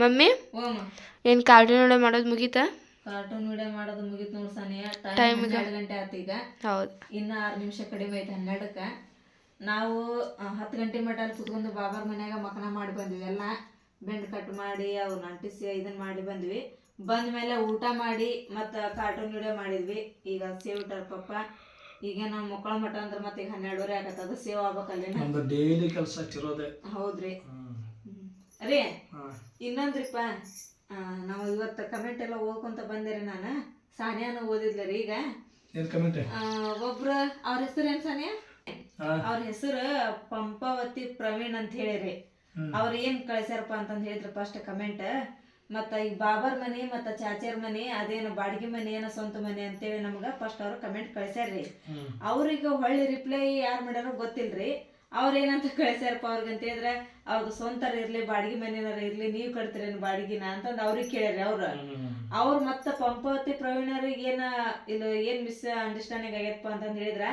Mummy? ಓಮ ಏನು cartoon video ಮಾಡೋದು ಮುಗೀತಾ? ಕಾರ್ಟೂನ್ ವಿಡಿಯೋ ಮಾಡೋದು ಮುಗಿತ ನೋಡ್ ಸಾನಿಯ ಟೈಮ್ ಎರಡು ಗಂಟೆ ಆತು ಈಗ. ಹೌದು. ಇನ್ನ ಆರು ನಿಮಿಷ ಕಡಿಮೆ ಐತೆ ಹನ್ನೆರಡಕ್ಕ. ನಾವು ಹತ್ತು ಗಂಟೆ ಮಟ ಅಲ್ಲಿ ಕುತ್ಕೊಂಡು ಬಾಬರ್ ಮನ್ಯಾಗ ಮಕನ ಮಾಡಿ ಬಂದ್ವಿ. ಎಲ್ಲ ಬೆಂಡ್ ಕಟ್ ಮಾಡಿ ಅವ್ನ ಅಂಟಿಸಿ ಇದನ್ನ ಮಾಡಿ ಬಂದ್ವಿ. ಬಂದ ಮೇಲೆ ಊಟ ಮಾಡಿ ಮತ್ತ ಕಾರ್ಟೂನ್ ವಿಡಿಯೋ ಮಾಡಿದ್ವಿ. ಈಗ ಸೇವ್ ಇಟ್ಟಾರ ಪಪ್ಪ. ಈಗ ನಾವು ಮಕ್ಕಳ ಮಠ ಅಂದ್ರೆ ಮತ್ತೆ ಈಗ ಹನ್ನೆರಡುವರೆ ಆಗತ್ತದ ಸೇವ್ ಆಗ್ಬೇಕಲ್ಲ ಹೌದ್ರಿ. ರೀ. ಇನ್ನೊಂದ್ರಿಪ್ಪ ನಾವು ಇವತ್ತು ಕಮೆಂಟ್ ಎಲ್ಲ ಓದ್ಕೊಂತ ರೀ ನಾನು. ಸಾನಿಯಾನು ಓದಿದ್ಲ ರೀ ಈಗ. ಒಬ್ರು ಅವ್ರ ಹೆಸರು ಏನ್ ಸಾನಿಯಾ? ಅವ್ರ ಹೆಸರು ಪಂಪಾವತಿ ಪ್ರವೀಣ್ ಅಂತ ಹೇಳಿರಿ. ಅವ್ರ ಏನ್ ಕಳ್ಸ್ಯಾರಪ್ಪ ಅಂತಂದ್ ಹೇಳಿದ್ರು ಫಸ್ಟ್ ಕಮೆಂಟ್ ಮತ್ತ ಈ ಬಾಬರ್ ಮನೆ ಮತ್ತ ಚಾಚರ್ ಮನೆ ಅದೇನು ಬಾಡಿಗೆ ಮನೆ ಏನೋ ಸ್ವಂತ ಮನೆ ಅಂತೇಳಿ ನಮ್ಗ ಫಸ್ಟ್ ಅವ್ರು ಕಮೆಂಟ್ ಕಳ್ಸ್ಯಾರ್ರಿ. ಅವ್ರಿಗ ಅವ್ರಿಗೆ ಹೊಳ್ಳಿ ರಿಪ್ಲೈ ಯಾರು ಮಾಡ್ಯಾರೋ ಗೊತ್ತಿಲ್ರಿ. ಅವ್ರ ಏನಂತ ಕಳ್ಸ್ಯಾರಪ್ಪ ಅವ್ರಿಗೆ ಅಂತ ಹೇಳಿದ್ರೆ ಅವ್ರದ್ದು ಸ್ವಂತರ ಇರ್ಲಿ ಬಾಡಿಗೆ ಮನೆಯವ್ರ ಇರ್ಲಿ ನೀವು ಕಟ್ತೀರೇನು ಬಾಡಿಗೆನ ಅಂತಂದು ಅವ್ರಿಗೆ ಕೇಳ್ಯಾರ ಅವ್ರ. ಅವ್ರು ಮತ್ತ ಪಂಪಾವತಿ ಪ್ರವೀಣರಿಗೆ ಏನ ಇಲ್ಲ ಏನ್ ಮಿಸ್ ಅಂಡರ್ಸ್ಟ್ಯಾಂಡಿಂಗ್ ಆಗೈತಪ್ಪ ಅಂತಂದ್ ಹೇಳಿದ್ರ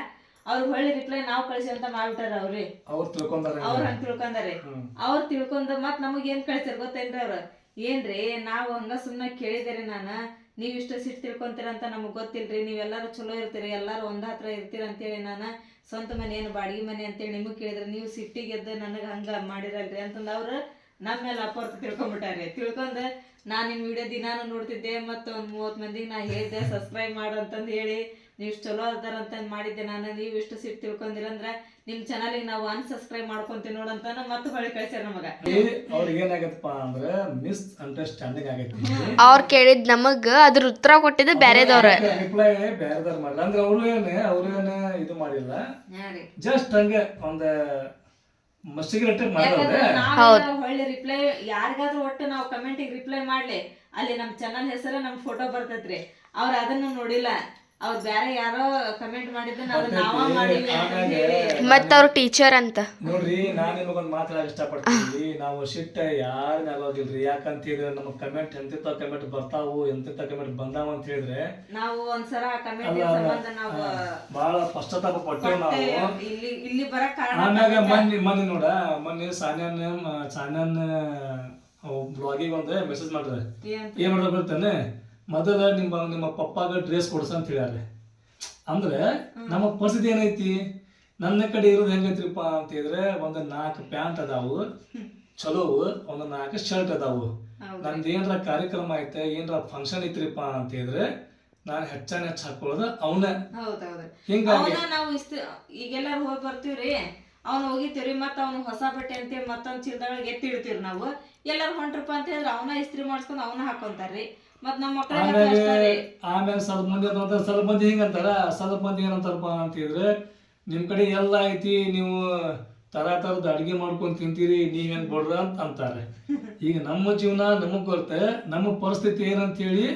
ಅವ್ರ ಹೊಳ್ಳಿ ರಿಪ್ಲೈ ನಾವ್ ಕಳಿಸಿ ಅಂತ ಮಾಡ್ಬಿಟ್ಟಾರ ಅವ್ರಿ. ಅವ್ರು ತಿಳ್ಕೊಂಡಾರ ಅವ್ರ ಹಂಗ ತಿಳ್ಕೊಂಡಾರಿ. ಅವ್ರ ತಿಳ್ಕೊಂಡ ಮತ್ ನಮಗ್ ಏನ್ ಕಳಿಸ್ಯಾರ ಗೊತ್ತೇನ್ರಿ ಅವ್ರ? ಏನ್ರಿ ನಾವು ಹಂಗ ಸುಮ್ನ ಕೇಳಿದೇರಿ ನಾನ? ನೀವ್ ಇಷ್ಟ ಸಿಟ್ಟು ತಿಳ್ಕೊಂತೀರ ಅಂತ ನಮಗ್ ಗೊತ್ತಿಲ್ರಿ. ನೀವೆಲ್ಲರೂ ಚಲೋ ಇರ್ತೀರಿ, ಎಲ್ಲಾರು ಒಂದು ಹತ್ರ ಇರ್ತೀರಿ ಅಂತೇಳಿ ನಾನು ಸ್ವಂತ ಮನೆ ಏನು ಬಾಡಿಗೆ ಮನೆ ಅಂತೇಳಿ ನಿಮಗೆ ಕೇಳಿದ್ರೆ ನೀವು ಸಿಟ್ಟಿಗೆದ್ದು ನನಗೆ ಹಂಗೆ ಮಾಡಿರಲ್ರಿ ಅಂತಂದು ಅವರು ನಮ್ಮ ಮೇಲೆ ಅಪರ್ಥ ರೀ ತಿಳ್ಕೊಂಡ್ ನಾನು ನಿಮ್ಮ ವಿಡಿಯೋ ದಿನಾನು ನೋಡ್ತಿದ್ದೆ ಮತ್ತು ಒಂದ್ ಮೂವತ್ತು ಮಂದಿಗೆ ನಾ ಹೇಳಿದೆ ಸಬ್ಸ್ಕ್ರೈಬ್ ಮಾಡು ಅಂತಂದು ಹೇಳಿ ನೀವು ಇಷ್ಟು ಚಲೋ ಅದಾರ ಅಂತ ಮಾಡಿದ್ದೆ ನಾನು. ನೀವು ಇಷ್ಟು ಸಿಟ್ಟು ತಿಳ್ಕೊಂಡಿರಂದ್ರ ನಿಮ್ ಚಾನಲಿಗೆ ನಾವು ಅನ್ಸಬ್ಸ್ಕ್ರೈಬ್ ಮಾಡ್ಕೊಂತೀವಿ ನೋಡಂತ ಮತ್ತೆ ಹೊಳಿ ಕಳ್ಸ್ಯಾರ ನಮಗ. ಅವ್ರಿಗೆ ಏನಾಗತ್ತಪ್ಪ ಅಂದ್ರೆ ಮಿಸ್ ಅಂಡರ್ಸ್ಟ್ಯಾಂಡಿಂಗ್ ಆಗೈತಿ. ಅವ್ರು ಕೇಳಿದ್ ನಮಗ ಅದ್ರ ಉತ್ತರ ಕೊಟ್ಟಿದ್ದು ಬೇರೆದವ್ರ ರಿಪ್ಲೈ ಬೇರೆದವ್ರು ಮಾಡಲ್ಲ ಅಂದ್ರೆ ಅವರು ಏನೇ ಅವರು ಏನೇ ಇದು ಮಾಡಿಲ್ಲ. ಜಸ್ಟ್ ಹಂಗೆ ಒಂದ್ ಮಸ್ಸಿಗೆ ರೆಟ್ಟೆ ಯಾಕಂದ್ರೆ ಮಾಡಿದ್ರೆ ಹೊಳ್ಳಿ ರಿಪ್ಲೈ ಯಾರಿಗಾದ್ರೂ ಒಟ್ಟು ನಾವು ಕಮೆಂಟಿಗೆ ರಿಪ್ಲೈ ಮಾಡ್ಲಿ. ಅಲ್ಲಿ ನಮ್ಮ ಚಾನಲ್ ಹೆಸರು ನಮ್ಮ ಫೋಟೋ ಬರ್ತೈತ್ರಿ. ಅವ್ರು ಅದನ್ನ ನೋಡಿಲ್ಲ. ಅವ್ರ ಬ್ಯಾರೆ ಯಾರೋ ಕಮೆಂಟ್ ನಾವ ಮಾಡಿವಿ ಅಂತ ಹೇಳಿ. ಮತ್ತ ಅವ್ರ ಟೀಚರ್ ಅಂತ. ನೋಡ್ರಿ ನಾನ್ ನಿಮಗೊಂದ್ ಮಾತಾಡಕ್ ಇಷ್ಟಪಡ್ತೀನಿ. ನಾವು ಶಿಟ್ಟ ಯಾರ ಆಗೋದಿಲ್ರಿ ಯಾಕಂತ ಹೇಳಿದ್ರೆ ನಮಗ್ ಕಮೆಂಟ್ ಎಂತಿತ್ತ ಕಮೆಂಟ್ ಬರ್ತಾವು ಎಂತಿತ್ತ ಕಮೆಂಟ್ ಬಂದಾವ ಅಂತ ಹೇಳಿದ್ರೆ ನಾವು ಒಂದ್ಸರ ಕಮೆಂಟ್ ಸಂಬಂಧ ನಾವು ಬಹಳ ಪಶ್ಚಾತ್ತಾಪ ಪಟ್ಟೆವು ನಾವು. ಇಲ್ಲಿ ಇಲ್ಲಿ ಬರಕ್ ಕಾರಣ ಆಮ್ಯಾಗ ಮೊನ್ನೆ ಮೊನ್ನೆ ನೋಡ ಮೊನ್ನೆ ಸಾನ್ಯಾನ್ ಸಾನ್ಯಾನ್ ಬ್ಲಾಗಿಗೆ ಒಂದು ಮೆಸೇಜ್ ಮಾಡ್ರೆ ಏನ್ ಏನ್ ಮಾಡೋದು ಬರ್ತಾನೆ ಮೊದಲ ನಿಮ್ಮ ನಿಮ್ಮ ಪಪ್ಪಾಗ ಡ್ರೆಸ್ ಕೊಡ್ಸ ಅಂತ ಹೇಳ್ಯಾರೆ ಅಂದ್ರೆ ನಮ್ಮ ಪರಿಸ್ಥಿತಿ ಏನೈತಿ? ನನ್ನ ಕಡೆ ಇರೋದು ಹೆಂಗೈತ್ರಿಪ್ಪ ಅಂತ ಹೇಳಿದ್ರೆ ಒಂದು ನಾಲ್ಕು ಪ್ಯಾಂಟ್ ಅದಾವು. ಚಲೋವು ಒಂದು ನಾಲ್ಕು ಶರ್ಟ್ ಅದಾವು. ನಂದು ಏನ್ರ ಕಾರ್ಯಕ್ರಮ ಐತೆ ಏನ್ರ ಫಂಕ್ಷನ್ ಐತ್ರಿಪ್ಪ ಅಂತ ಹೇಳಿದ್ರೆ ನಾನು ಹೆಚ್ಚಾನ ಹೆಚ್ಚು ಹಾಕೊಳ್ಳೋದು ಅವನ. ಹಿಂಗಾಗಿ ಅವನ ನಾವು ಇಷ್ಟ ಈಗೆಲ್ಲಾರು ಹೋಗಿ ಬರ್ತೀವ್ರಿ. ಅವ್ನ ಹೋಗಿತೀವ್ರಿ ಮತ್ತ ಅವ್ನ ಹೊಸ ಬಟ್ಟೆ ಅಂತ ಮತ್ತೊಂದ್ ಚೀಲದೊಳಗೆ ಎತ್ತಿ ಇಡ್ತೀವ್ರಿ ನಾವು. ಎಲ್ಲಾರು ಹೊಂಟ್ರಪ್ಪ ಅಂತ ಹೇಳಿದ್ರೆ ಅವನ ಇಸ್ತ್ರಿ ಮಾಡಿಸ್ಕೊಂಡು ಅವನ ಹಾಕೊಂತಾರ್ರಿ. ಮತ್ ನಮ್ಮ ಮಕ್ಕಳಿಗೆ ಆಮೇಲೆ ಆಮೇಲೆ ಸ್ವಲ್ಪ ಮಂದಿ ಅಂತ ಸ್ವಲ್ಪ ಮಂದಿ ಹಿಂಗಂತಾರ ಸ್ವಲ್ಪ ಮಂದಿ ಏನಂತಾರಪ್ಪ ಅಂತ ನಿಮ್ಮ ನಿಮ್ ಕಡೆ ಎಲ್ಲ ಐತಿ ನೀವು ಥರ ತರದ ಅಡಿಗೆ ಮಾಡ್ಕೊಂಡ್ ತಿಂತೀರಿ ನೀವೇನ್ ಕೊಡ್ರ ಅಂತ ಅಂತಾರೆ. ಈಗ ನಮ್ಮ ಜೀವನ ನಮಗ್ ಬರುತ್ತೆ ನಮ್ಮ ಪರಿಸ್ಥಿತಿ ಏನಂತ ಹೇಳಿ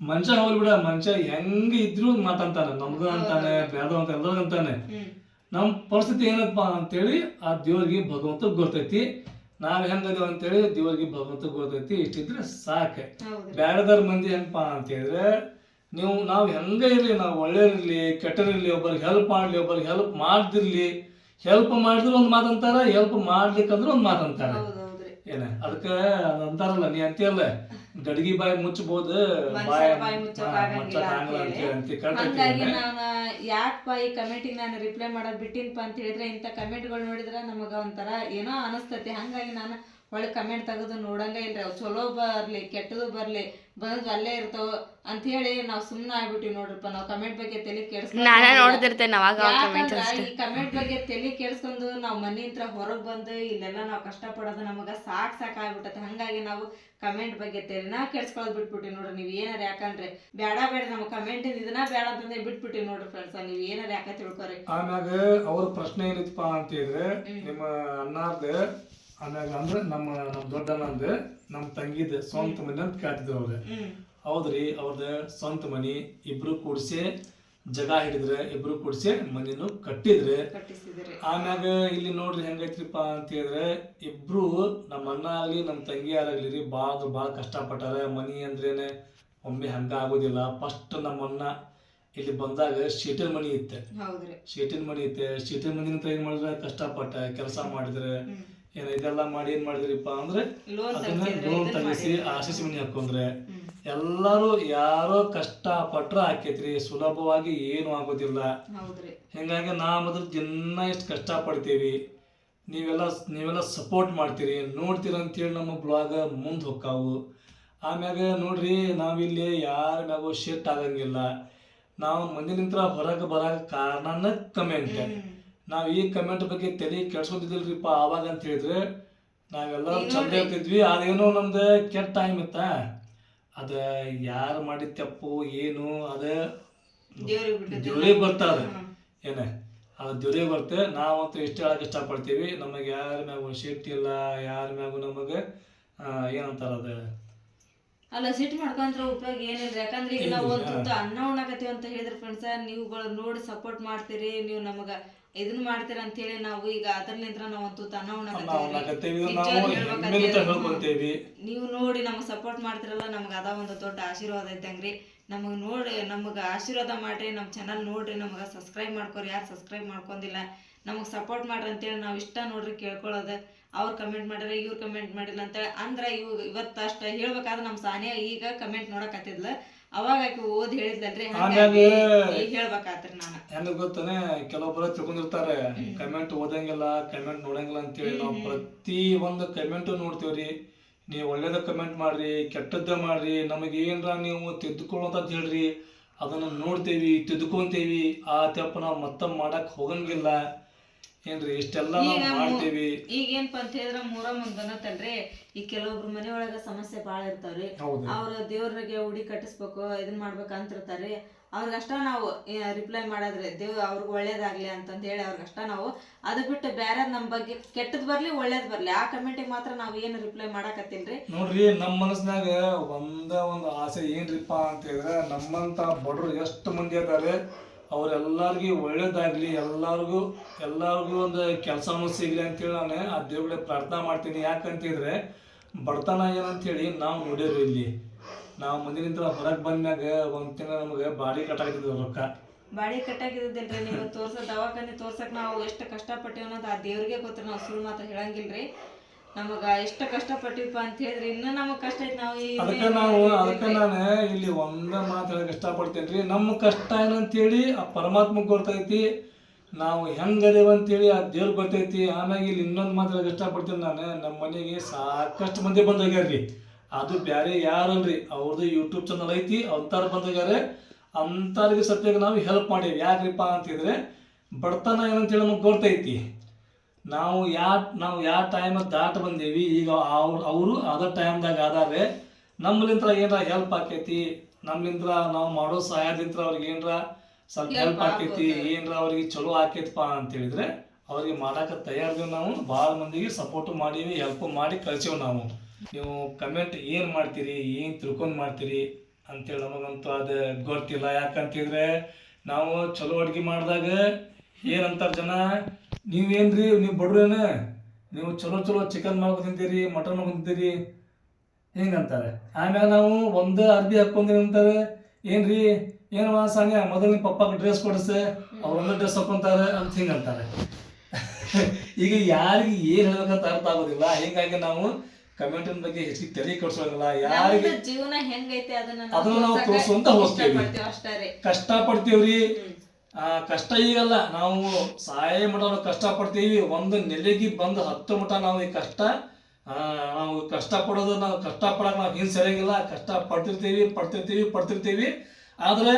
ಮನುಷ್ಯ ಹೋಗ್ಬಿಡ ಮನುಷ್ಯ ಹೆಂಗ ಇದ್ರು ಮಾತಂತಾನೆ ನಮ್ದು ಅಂತಾನೆ ಬೇಡ ಅಂತ ಎಲ್ಲರಿಗೂ ಅಂತಾನೆ ನಮ್ಮ ಪರಿಸ್ಥಿತಿ ಏನಪ್ಪಾ ಅಂತೇಳಿ ಆ ದೇವ್ರಿಗೆ ಭಗವಂತ ಗೊತ್ತೈತಿ. ನಾವ್ ಹೆಂಗದೇವ್ ಅಂತೇಳಿ ದೇವ್ರಿಗೆ ಭಗವಂತ ಗೊತ್ತೈತಿ ಇಷ್ಟಿದ್ರೆ ಸಾಕೆ. ಹೌದ್ರಿ. ಬ್ಯಾಡದವ್ರ ಮಂದಿ ಏನಪ್ಪಾ ಅಂತ ಹೇಳಿದ್ರೆ ನೀವು ನಾವು ಹೆಂಗ ಇರ್ಲಿ ನಾವು ಒಳ್ಳೆಯವ್ರಿರ್ಲಿ ಕೆಟ್ಟರಿರ್ಲಿ ಒಬ್ಬರಿಗೆ ಹೆಲ್ಪ್ ಮಾಡ್ಲಿ ಒಬ್ಬರಿಗೆ ಹೆಲ್ಪ್ ಮಾಡ್ದಿರ್ಲಿ ಹೆಲ್ಪ್ ಮಾಡಿದ್ರೆ ಒಂದು ಮಾತಂತಾರ ಹೆಲ್ಪ್ ಮಾಡ್ಲಿಕ್ಕಂದ್ರೆ ಒಂದು ಮಾತಂತಾರ ಏನ? ಅದಕ್ಕೆ ಅದು ಅಂತಾರಲ್ಲ ನೀ ಅಂತೀಯಲ್ಲ? ಗಡಿಗೆ ಬಾಯಿ ಮುಚ್ಚಬಹುದು ಬಾಯಿ ಹಂಗಾಗಿ ನಾನು ಯಾಕಪ್ಪ ಈ ಕಮೆಂಟಿಗೆ ನಾನು ರಿಪ್ಲೈ ಮಾಡೋದ್ ಬಿಟ್ಟಿನಪ್ಪ ಅಂತ ಹೇಳಿದ್ರೆ ಇಂಥ ಕಮೆಂಟ್ಗಳು ನೋಡಿದ್ರೆ ನಮಗ ಒಂಥರ ಏನೋ ಅನಸ್ತೇತಿ. ಹಂಗಾಗಿ ನಾನು ಒಳ್ಳೆ ಕಮೆಂಟ್ ತೆಗೆದು ನೋಡಂಗ ಇಲ್ರಿ ಅವು ಚಲೋ ಬರ್ಲಿ ಕೆಟ್ಟದು ಬರ್ಲಿ ಬಂದ್ ಅಲ್ಲೇ ಇರ್ತಾವ ಅಂತ ಹೇಳಿ ನಾವು ಸುಮ್ಮನೆ ಆಗ್ಬಿಟ್ಟಿವಿ ನೋಡ್ರಪ್ಪ. ನಾವು ಕಮೆಂಟ್ ಬಗ್ಗೆ ತಲೆ ಕೇಳಿಸ್ಕೊಂಡು ಅವಾಗ ಈ ಕಮೆಂಟ್ ಬಗ್ಗೆ ತಲೆ ಕೇಳಿಸ್ಕೊಂಡು ನಾವ್ ಮನೆಯಿಂದ ಹೊರಗ್ ಬಂದು ಇಲ್ಲೆಲ್ಲ ನಾವ್ ಕಷ್ಟ ಪಡೋದು ನಮಗ ಸಾಕ್ ಸಾಕ್ ಆಗ್ಬಿಟ್ಟತೆ. ಹಂಗಾಗಿ ನಾವು ಕಮೆಂಟ್ ಬಗ್ಗೆ ತಲೆನ ಕೆಡ್ಸ್ಕೊಳ್ಳೋದ್ ಬಿಟ್ಬಿಟ್ಟಿವಿ ನೋಡ್ರಿ. ನೀವು ಏನಾರ ಯಾಕಂದ್ರೆ ಬೇಡ ಬೇಡ ನಮ್ಮ ಕಮೆಂಟ್ ಇದನ್ನ ಬೇಡ ಅಂತಂದ್ರೆ ಬಿಟ್ಬಿಟ್ಟಿವಿ ನೋಡ್ರಿ ಫ್ರೆಂಡ್ಸ್ ನೀವು ಏನಾರ ಯಾಕ ತಿಳ್ಕೊರಿ? ಆಮ್ಯಾಗ ಅವ್ರ ಪ್ರಶ್ನೆ ಏನಿತ್ತಪ್ಪ ಅಂತ ಹೇಳಿದ್ರೆ ನಿಮ್ಮ ಅಣ್ಣಾರ್ದ ಆಮ್ಯಾಗ ಅಂದ್ರೆ ನಮ್ಮ ನಮ್ಮ ದೊಡ್ಡಣ್ಣ ನಮ್ಮ ತಂಗಿದ ಸ್ವಂತ ಮನೆ ಅಂತ ಕೇಳ್ತಿದ್ರು ಅವ್ರೆ. ಹೌದ್ರಿ ಅವ್ರದ ಸ್ವಂತ ಮನಿ ಇಬ್ರು ಕೂಡ್ಸಿ ಜಗ ಹಿಡಿದ್ರೆ ಇಬ್ರು ಕೂಡ್ಸಿ ಮನಿನು ಕಟ್ಟಿದ್ರೆ. ಆಮ್ಯಾಗ ಇಲ್ಲಿ ನೋಡ್ರಿ ಹೆಂಗೈತ್ರಿಪ್ಪ ಅಂತ ಹೇಳಿದ್ರೆ ಇಬ್ರು ನಮ್ಮ ಅಣ್ಣ ಆಗ್ಲಿ ನಮ್ಮ ತಂಗಿ ಆಗ್ಲಿ ರೀ ಭಾಳ ಭಾಳ ಕಷ್ಟಪಟ್ಟಾರ. ಮನಿ ಅಂದ್ರೇನೆ ಒಮ್ಮೆ ಹಂಗ ಆಗೋದಿಲ್ಲ. ಫಸ್ಟ್ ನಮ್ಮ ಅಣ್ಣ ಇಲ್ಲಿ ಬಂದಾಗ ಶೀಟಿನ ಮನಿ ಇತ್ತೆ. ಶೀಟಿನ ಮನಿ ಇತ್ತೆ. ಶೀಟಿನ ಮನಿನ ಏನ್ ಮಾಡಿದ್ರೆ ಕಷ್ಟಪಟ್ಟ ಕೆಲಸ ಮಾಡಿದ್ರೆ ಏನ ಇದೆಲ್ಲ ಮಾಡಿ ಏನ್ ಮಾಡಿದ್ರಿಪ್ಪ ಅಂದ್ರೆ ಅದನ್ನ ಲೋನ್ ತಗಿಸಿ ಆಶೀಸ್ ಮನಿ ಹಾಕೊಂಡ್ರೆ. ಎಲ್ಲರೂ ಯಾರೋ ಕಷ್ಟ ಪಟ್ರ ಹಾಕೈತ್ರಿ ಸುಲಭವಾಗಿ ಏನು ಆಗೋದಿಲ್ಲ. ಹಿಂಗಾಗಿ ನಾ ಮೊದಲು ದಿನ ಎಷ್ಟು ಕಷ್ಟ ಪಡ್ತೀವಿ ನೀವೆಲ್ಲ ನೀವೆಲ್ಲ ಸಪೋರ್ಟ್ ಮಾಡ್ತೀರಿ. ನೋಡ್ತೀರ ಅಂತೇಳಿ ನಮ್ಮ ಬ್ಲಾಗ್ ಮುಂದೆ ಹೊಕ್ಕಾವು. ಆಮ್ಯಾಗ ನೋಡ್ರಿ ನಾವಿಲ್ಲಿ ಯಾರ ಮ್ಯಾಗೂ ಶೆಟ್ ಆಗಂಗಿಲ್ಲ. ನಾವು ಮಂದಿನಿಂತ್ರ ಹೊರಗೆ ಬರಾಕ ಕಾರಣನ ಕಮೆಂಟ್ ನಾವು ಈ ಕಮೆಂಟ್ ಬಗ್ಗೆ ತಲೆ ಕೆಡ್ಸ್ಕೊತಿದ್ದಿಲ್ರಿಪ್ಪ ಆವಾಗ ಅಂತ ಹೇಳಿದ್ರೆ ನಾವೆಲ್ಲ ಚಂದ ಇರ್ತಿದ್ವಿ ಅದೇನೋ ನಮ್ದು ಕೆಟ್ಟ ಟೈಮ್ ಇತ್ತ? ಅದ ಯಾರು ಮಾಡಿದ ತಪ್ಪು ಏನು ಅದ ದೇವ್ರಿಗೆ ಬರ್ತ ಅದ ಏನ? ಅದು ದೇವ್ರಿಗೆ ಬರುತ್ತೆ ನಾವಂತೂ ಇಷ್ಟ ಹೇಳಕ್ ಇಷ್ಟಪಡ್ತೀವಿ. ನಮಗೆ ಯಾರ ಮ್ಯಾಗೂ ಸೇಫ್ಟಿ ಇಲ್ಲ ಯಾರ ಮ್ಯಾಗೂ ನಮಗೆ ಏನಂತಾರ ಅದ? ಅಲ್ಲ ಸಿಟ್ಟು ಮಾಡ್ಕೊಂಡ್ರೆ ಉಪಯೋಗ ಏನಿಲ್ಲ ಯಾಕಂದ್ರೆ ಈಗ ನಾವು ಒಂದು ಅನ್ನ ಉಣ್ಣಾಕತ್ತೀವಿ ಅಂತ ಹೇಳಿದ್ರೆ ಫ್ರೆಂಡ್ಸ ನೀವುಗಳು ನೋಡಿ ಸಪೋರ್ಟ್ ಮಾಡ್ತೀರಿ ನೀವು ನಮಗ ಇದನ್ನ ಮಾಡ್ತೀರ ಅಂತ ಹೇಳಿ ನಾವು ಈಗ ಅದ್ರಲಿಂತ್ರ ನಾವಂತೂ ನಾವು ಉಣ್ಣಾಕತ್ತೀವಿ ನಾವು ನೋಡಿ ನಮ್ಗೆ ಸಪೋರ್ಟ್ ಮಾಡ್ತಿರಲ್ಲ ನಮ್ಗೆ ಅದ ಒಂದು ದೊಡ್ಡ ಆಶೀರ್ವಾದ ಇದ್ದಂಗ್ರಿ ನಮಗೆ ನೋಡಿ ನಮಗೆ ಆಶೀರ್ವಾದ ಮಾಡ್ರಿ ನಮ್ಮ ಚಾನಲ್ ನೋಡ್ರಿ ನಮ್ಗ ಸಬ್ಸ್ಕ್ರೈಬ್ ಮಾಡ್ಕೊರಿ. ಯಾರು ಸಬ್ಸ್ಕ್ರೈಬ್ ಮಾಡ್ಕೊಂಡಿಲ್ಲ ನಮಗೆ ಸಪೋರ್ಟ್ ಮಾಡ್ರಿ ಅಂತೇಳಿ ನಾವು ಇಷ್ಟ ನೋಡ್ರಿ ಕೇಳ್ಕೊಳ್ಳೋದು. ಅವ್ರು ಕಮೆಂಟ್ ಮಾಡ್ಯಾರ ಇವ್ರು ಕಮೆಂಟ್ ಮಾಡಿಲ್ಲ ಅಂತೇಳಿ. ಅಂದ್ರ ಇವ್ ಇವತ್ತು ಅಷ್ಟ ಹೇಳ್ಬೇಕಾದ್ರೆ ನಮ್ಮ ಸಾನಿಯಾ ಈಗ ಕಮೆಂಟ್ ನೋಡಕತ್ತಿದ್ಲ. ಅವಾಗ ಆಕೆ ಓದ್ ಹೇಳಿದ್ಲಲ್ರಿ ಹಂಗಾಗಿ ಈಗ ಹೇಳ್ಬೇಕಾತ್ರಿ ನಾನು. ಹೆಂಗ ಗೊತ್ತಾನೆ ಕೆಲವೊಬ್ಬರ ತಿಳ್ಕೊಂಡಿರ್ತಾರೆ ಕಮೆಂಟ್ ಓದಂಗಿಲ್ಲ ಕಮೆಂಟ್ ನೋಡಂಗಿಲ್ಲ ಅಂತೇಳಿ ನಾವು ಪ್ರತಿ ಒಂದು ಕಮೆಂಟ್ ನೋಡ್ತೀವ್ರಿ ನೀವು ಒಳ್ಳೇದ ಕಮೆಂಟ್ ಮಾಡ್ರಿ ಕೆಟ್ಟದ್ದ ಮಾಡ್ರಿ ನಮಗೆ ಏನ್ರ ನೀವು ತಿದ್ದುಕೊಳ್ಳೋಂತ ಹೇಳ್ರಿ. ಅದನ್ನ ನೋಡ್ತೇವಿ ತಿದ್ದುಕೊಂತೇವಿ ಆ ತಪ್ಪ ನಾವು ಮತ್ತೆ ಮಾಡಕ್ ಹೋಗಂಗಿಲ್ಲ. ಏನ್ರಿ ಇಷ್ಟೆಲ್ಲ ಮಾಡ್ತೀವಿ ಮಾಡ್ತೇವಿ. ಈಗ ಏನಪ್ಪ ಅಂತ ಹೇಳಿದ್ರೆ ಮೂರ ಒಂದ್ ಈ ಕೆಲವೊಬ್ರು ಮನೆಯೊಳಗ ಸಮಸ್ಯೆ ಬಾಳ ಇರ್ತಾವ್ರಿ. ಹೌದು ಅವ್ರ ದೇವ್ರಿಗೆ ಉಡಿ ಕಟ್ಟಿಸ್ಬೇಕು ಇದನ್ನ ಮಾಡ್ಬೇಕು ಅಂತಿರ್ತಾರ್ರಿ ಅವ್ರಿಗಷ್ಟ ನಾವು ರಿಪ್ಲೈ ಮಾಡೋದ್ರಿ ದೇವ್ ಅವ್ರಿಗೆ ಒಳ್ಳೇದಾಗ್ಲಿ ಅಂತಂದ್ ಹೇಳಿ ಅವ್ರಿಗಷ್ಟ ನಾವು ಅದು ಬಿಟ್ಟು ಬೇರೆ ನಮ್ಮ ಬಗ್ಗೆ ಕೆಟ್ಟದ್ ಬರ್ಲಿ ಒಳ್ಳೇದ್ ಬರ್ಲಿ. ಆ ಕಮೆಂಟಿಗೆ ಮಾತ್ರ ನಾವು ಏನು ರಿಪ್ಲೈ ಮಾಡಾಕತ್ತಿಲ್ರಿ. ನೋಡ್ರಿ ನಮ್ಮ ಮನಸ್ನಾಗ ಒಂದ ಒಂದು ಆಸೆ ಏನ್ರಿಪ್ಪ ಅಂತ ಹೇಳಿದ್ರೆ ನಮ್ಮಂತ ಬಡವ್ರು ಎಷ್ಟು ಮಂದಿ ಅದಾರೆ ಅವ್ರೆಲ್ಲರಿಗೂ ಒಳ್ಳೇದಾಗಲಿ, ಎಲ್ಲರಿಗೂ ಎಲ್ಲರಿಗೂ ಒಂದು ಕೆಲಸನೂ ಸಿಗಲಿ ಅಂತೇಳಿ ನಾನು ಆ ದೇವ್ರಿಗೆ ಪ್ರಾರ್ಥನೆ ಮಾಡ್ತೀನಿ. ಯಾಕಂತಿದ್ರೆ ಬಡತನ ಏನಂತೇಳಿ ನಾವು ನೋಡೇವ್ರಿ ಇಲ್ಲಿ. ನಾವು ಮುಂದಿನಿಂದ ಹೊರಗೆ ಬಂದ್ಮ್ಯಾಗ ಒಂದು ತಿಂಗಳ ನಮಗೆ ಬಾಡಿ ಕಟ್ಟಾಕತ್ತಿದ್ವಿ ರೊಕ್ಕ. ಬಾಡಿ ಕಟ್ಟಾಕಿದ್ದಿಲ್ರಿ ನೀವು ತೋರ್ಸ ದವಾಖಾನೆ ತೋರ್ಸಕ್ ನಾವು ಎಷ್ಟು ಕಷ್ಟಪಟ್ಟಿವಿ ಅನ್ನೋದು ಆ ದೇವ್ರಿಗೆ ಗೊತ್ತು, ನಾವು ಸುಳ್ಳು ಮಾತ್ರ ಹೇಳಂಗಿಲ್ರಿ. ನಮಗ ಎಷ್ಟು ಕಷ್ಟ ಪಟ್ಟಿಪ್ಪ ಅಂತ ಹೇಳಿದ್ರೆ ಇನ್ನೂ ನಮಗ್ ಕಷ್ಟ ಐತಿ ನಾವು ಈ ಅದಕ್ಕೆ ನಾವು ಅದಕ್ಕೆ ನಾನು ಇಲ್ಲಿ ಒಂದ ಮಾತು ಹೇಳಕ್ ಇಷ್ಟಪಡ್ತೇನೆ ರೀ ನಮ್ಮ ಕಷ್ಟ ಏನಂತೇಳಿ ಆ ಪರಮಾತ್ಮ ಗೊತ್ತೈತಿ ನಾವು ಹೆಂಗೆ ಅದೇವಂತೇಳಿ ಆ ದೇವ್ರಿಗೆ ಗೊತ್ತೈತಿ. ಆಮ್ಯಾಗ ಇಲ್ಲಿ ಇನ್ನೊಂದು ಮಾತು ಹೇಳಕ್ ಇಷ್ಟಪಡ್ತೀನಿ ನಾನು. ನಮ್ಮ ಮನೆಗೆ ಸಾಕಷ್ಟು ಮಂದಿ ಬಂದಾಗ್ಯಾರ್ರಿ. ಅದು ಬ್ಯಾರೆ ಯಾರಲ್ರಿ ಅವ್ರದ್ದು ಯೂಟ್ಯೂಬ್ ಚಾನಲ್ ಐತಿ ಅಂತಾರ ಬಂದಾಗ್ಯಾರೆ. ಅಂತಾರಿಗೆ ಸತ್ಯಾಗ ನಾವು ಹೆಲ್ಪ್ ಮಾಡೀವಿ. ಯಾಕ್ರಿಪ್ಪ ಅಂತಿದ್ರೆ ಬಡತನ ಏನಂತೇಳಿ ನಮಗೆ ಗೊತ್ತೈತಿ ನಾವು ಯಾ ನಾವು ಯಾವ ಟೈಮ್ ದಾಟ ಬಂದೇವಿ ಈಗ ಅವ್ರು ಅವರು ಅದ ಟೈಮ್ದಾಗ ಆದಾರೆ ನಮ್ಮಲಿಂತ್ರ ಏನರ ಹೆಲ್ಪ್ ಆಕೈತಿ ನಮ್ಲಿಂತ್ರ ನಾವು ಮಾಡೋ ಸಹಾಯದಿಂತ್ರ ಅವ್ರಿಗೆ ಏನರ ಸ್ವಲ್ಪ ಹೆಲ್ಪ್ ಆಕೈತಿ ಏನರ ಅವ್ರಿಗೆ ಚಲೋ ಆಕೈತಪ್ಪ ಅಂತ ಹೇಳಿದ್ರೆ ಅವ್ರಿಗೆ ಮಾಡಾಕ ತಯಾರಿದ್ದೀವಿ ನಾವು ಭಾಳ ಮಂದಿಗೆ ಸಪೋರ್ಟ್ ಮಾಡೀವಿ ಹೆಲ್ಪ್ ಮಾಡಿ ಕಳ್ಸೀವಿ ನಾವು. ನೀವು ಕಮೆಂಟ್ ಏನು ಮಾಡ್ತೀರಿ ಏನು ತಿಳ್ಕೊಂಡು ಮಾಡ್ತೀರಿ ಅಂತೇಳಿ ನಮಗಂತೂ ಅದು ಗೊತ್ತಿಲ್ಲ. ಯಾಕಂತಿದ್ರೆ ನಾವು ಚಲೋ ಅಡ್ಗೆ ಮಾಡಿದಾಗ ಏನಂತಾರೆ ಜನ? ನೀವೇನ್ರಿ ನೀವು ಬಡ್ರೇನ? ನೀವು ಚಲೋ ಚಲೋ ಚಿಕನ್ ಮಾಡ್ಕೊ ತಿಂತೀರಿ ಮಟನ್ ಮಾಡ್ಕೊ ತಿಂತೀರಿ. ಹಿಂಗಂತಾರೆ ಆಮ್ಯಾಗ ನಾವು ಒಂದು ಅರ್ಬಿ ಹಾಕ್ಕೊಂತೀವಿ ಅಂತಾರೆ. ಏನ್ರಿ ಏನವ ಸಾನ್ಯ ಮೊದಲು ನಿಮ್ಮ ಪಪ್ಪಾಗ ಡ್ರೆಸ್ ಕೊಡಿಸೆ ಅವ್ರು ಒಂದು ಡ್ರೆಸ್ ಹಾಕೊಂತಾರೆ ಅಂತ ಹಿಂಗಂತಾರೆ ಈಗ ಯಾರಿಗೆ ಏನು ಹೇಳ್ಬೇಕಂತ ಅರ್ಥ ಆಗೋದಿಲ್ಲ. ಹಿಂಗಾಗಿ ನಾವು ಕಮೆಂಟಿನ ಬಗ್ಗೆ ಹೆಚ್ಚಿಗೆ ತಲೆ ಕೊಡ್ಸೋಂಗಿಲ್ಲ. ಯಾರಿಗೆ ಜೀವನ ಹೆಂಗೈತೆ ಅದನ್ನ ಅದನ್ನ ನಾವು ತೋರಿಸುವಂತ ಹೋಗ್ತೇವೆ. ಕಷ್ಟ ಪಡ್ತೀವ್ರಿ ಆ ಕಷ್ಟ ಈಗಲ್ಲ ನಾವು ಸಹಾಯ ಮಾಡೋರು ಕಷ್ಟ ಪಡ್ತೀವಿ. ಒಂದು ನೆಲೆಗೆ ಬಂದು ಹತ್ತು ಮಟ ನಾವು ಈ ಕಷ್ಟ ನಾವು ಕಷ್ಟ ಪಡೋದು ನಾವು ಕಷ್ಟ ಪಡಕ್ ನಾವು ಹಿಂದೆ ಸರಿಯಂಗಿಲ್ಲ. ಕಷ್ಟ ಪಡ್ತಿರ್ತೀವಿ ಪಡ್ತಿರ್ತೀವಿ ಪಡ್ತಿರ್ತೀವಿ. ಆದ್ರೆ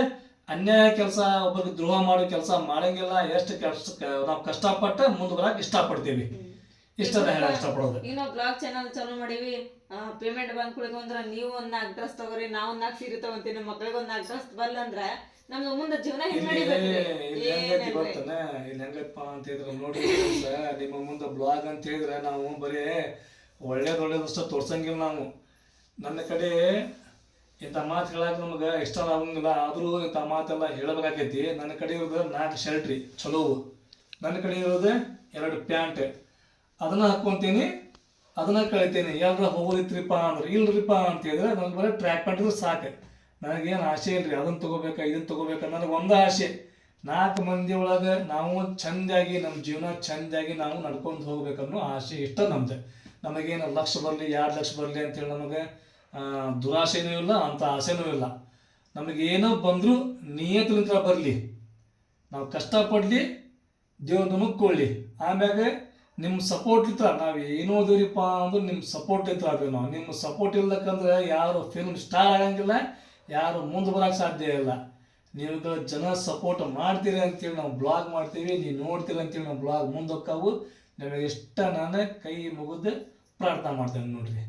ಅನ್ಯಾಯ ಕೆಲಸ ಒಬ್ಬರಿಗೆ ದ್ರೋಹ ಮಾಡೋ ಕೆಲಸ ಮಾಡಂಗಿಲ್ಲ. ಎಷ್ಟು ಕಷ್ಟ ನಾವು ಕಷ್ಟಪಟ್ಟು ಮುಂದೆ ಬರಕ್ ಇಷ್ಟಪಡ್ತೀವಿ. ಇಷ್ಟದ ಹೇಳಕ್ ಇಷ್ಟಪಡೋದು. ಈಗ ನಾವು ಬ್ಲಾಗ್ ಚಾನಲ್ ಚಾಲೂ ಮಾಡೀವಿ. ಪೇಮೆಂಟ್ ಬಂದ್ ಕುಳಿಗೆ ಅಂದ್ರ ನೀವು ಒಂದು ನಾಲ್ಕು ಡ್ರೆಸ್ ತಗೋರಿ ನಾವು ಒಂದ್ ನಾಲ್ಕು ಸೀರೆ ತಗೊಂತೀವಿ. ನಮ್ಮ ಮಕ್ಳಿಗೆ ಒಂದ್ ನಾಲ್ಕು ಡ್ರೆಸ್ ಬಲ್ಲ ಅಂದ್ರ ನಮ್ದು ಮುಂದೆ ಜೀವನ ಹೆಂಗ್ ಇಲ್ಲಿ ಗೊತ್ತನ? ಹೆಂಗಪ್ಪ ಅಂತ ಹೇಳಿದ್ರೆ ನೋಡಿ ನಿಮ್ಮ ಮುಂದೆ ಬ್ಲಾಗ್ ಅಂತ ಹೇಳಿದ್ರೆ ನಾವು ಬರೀ ಒಳ್ಳೇದು ಒಳ್ಳೇದಷ್ಟ ತೋರ್ಸಂಗಿಲ್ಲ ನಾವು. ನನ್ನ ಕಡೆ ಇಂಥ ಮಾತು ಹೇಳಕ್ ನಮ್ಗೆ ಇಷ್ಟ ಆಗಂಗಿಲ್ಲ. ಆದರೂ ಇಂಥ ಮಾತೆಲ್ಲ ಹೇಳಬೇಕಾಗೈತಿ. ನನ್ನ ಕಡೆ ಇರೋದು ನಾಲ್ಕು ಶರ್ಟ್ ರೀ ಚಲೋ ನನ್ನ ಕಡೆ ಇರೋದು ಎರಡು ಪ್ಯಾಂಟ್. ಅದನ್ನ ಹಾಕ್ಕೊಂತೀನಿ ಅದನ್ನ ಕಳಿತೀನಿ. ಎಲ್ಲರ ಹೋಗೋದಿತ್ರಿಪ್ಪ ಅಂದ್ರೆ. ಇಲ್ರಿಪ್ಪ ಅಂತ ಹೇಳಿದ್ರೆ ನನಗೆ ಬರೀ ಟ್ರ್ಯಾಕ್ ಪ್ಯಾಂಟ್ ಸಾಕು. ನನಗೇನು ಆಸೆ ಇಲ್ರಿ ಅದನ್ನ ತಗೋಬೇಕಾ ಇದನ್ನ ತಗೋಬೇಕಾ ನನಗೆ ಒಂದು ಆಸೆ. ನಾಲ್ಕು ಮಂದಿ ಒಳಗೆ ನಾವು ಚಂದಾಗಿ ನಮ್ಮ ಜೀವನ ಚಂದಾಗಿ ನಾವು ನಡ್ಕೊಂಡು ಹೋಗ್ಬೇಕನ್ನೋ ಆಸೆ ಇಷ್ಟ ನಮ್ದು. ನಮಗೇನು ಲಕ್ಷ ಬರಲಿ, ಎರಡು ಲಕ್ಷ ಬರಲಿ ಅಂತೇಳಿ ನಮಗೆ ದುರಾಸೆನೂ ಇಲ್ಲ ಅಂಥ ಆಸೆನೂ ಇಲ್ಲ. ನಮಗೆ ಏನೋ ಬಂದರೂ ನಿಯತ್ರಿಂದ ಬರಲಿ. ನಾವು ಕಷ್ಟಪಡಲಿ ದೇವ್ರು ಮುಕ್ಕೊಳ್ಳಿ ಕೊಳ್ಳಿ ಆಮ್ಯಾಗ ನಿಮ್ಮ ಸಪೋರ್ಟ್ ಇತ್ತ ನಾವು ಏನೋ ಅದೀರಿಪ್ಪ ಅಂದ್ರೆ ನಿಮ್ಮ ಸಪೋರ್ಟ್ ಇತ್ತು ಅದು ನಾವು. ನಿಮ್ಮ ಸಪೋರ್ಟ್ ಇಲ್ಲಕ್ಕಂದ್ರೆ ಯಾರು ಫಿಲ್ಮ್ ಸ್ಟಾರ್ ಆಗಂಗಿಲ್ಲ ಯಾರು ಮುಂದೆ ಬರೋಕ್ಕೆ ಸಾಧ್ಯ ಇಲ್ಲ. ನಿಮ್ಗೆ ಜನ ಸಪೋರ್ಟ್ ಮಾಡ್ತೀರಿ ಅಂತೇಳಿ ನಾವು ಬ್ಲಾಗ್ ಮಾಡ್ತೀವಿ, ನೀವು ನೋಡ್ತೀರ ಅಂತೇಳಿ ನಾವು ಬ್ಲಾಗ್ ಮುಂದೆ ಹೋಗ್ತಾವು ನಿಮಗೆ ಇಷ್ಟ ನಾನು ಕೈ ಮುಗಿದು ಪ್ರಾರ್ಥನೆ ಮಾಡ್ತೇನೆ ನೋಡ್ರಿ.